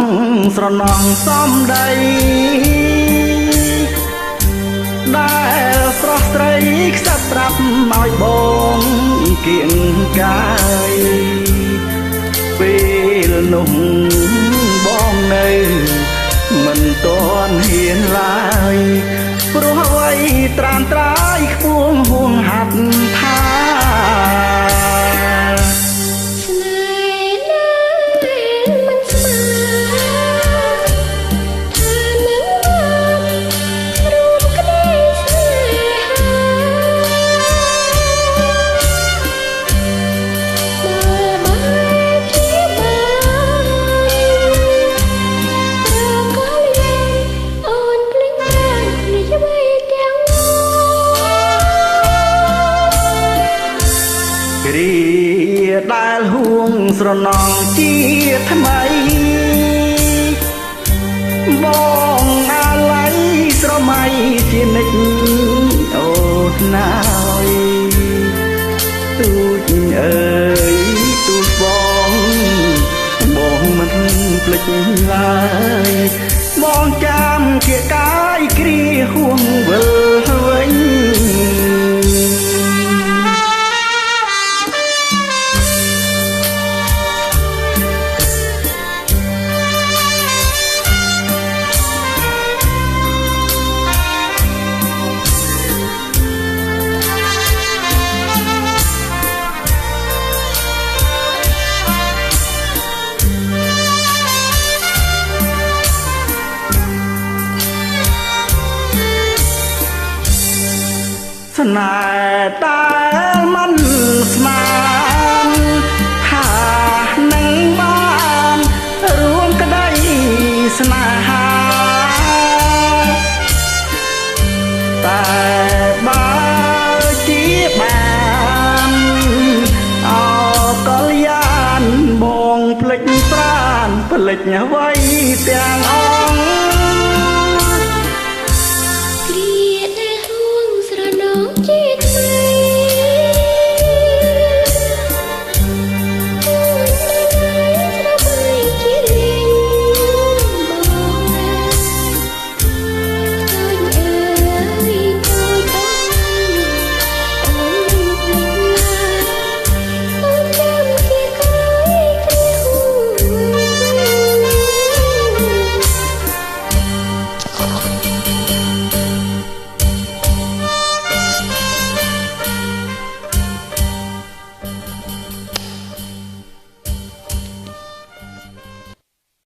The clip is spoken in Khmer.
ងស្រណងសំដីដែលស្រស់ស្រីខ្សឹបប្រាប់ឲ្យបងគៀងកាយពេលនោះ ដែលហួងស្រណងជាថ្មីបងអាឡ័យស្រមៃជានិច្ចអូនណាយទូចអើយទូចបងបងមិនភ្លេចឡើយបងចាំជាកាយគ្រាហួងវិល ស្នេហ៍ដែលមិនស្មានថានឹងបានរួមក្តីស្នេហាតែបើជាបានអកលយានបងភ្លេចប្រានភ្លេចអ្វីទាំងអស់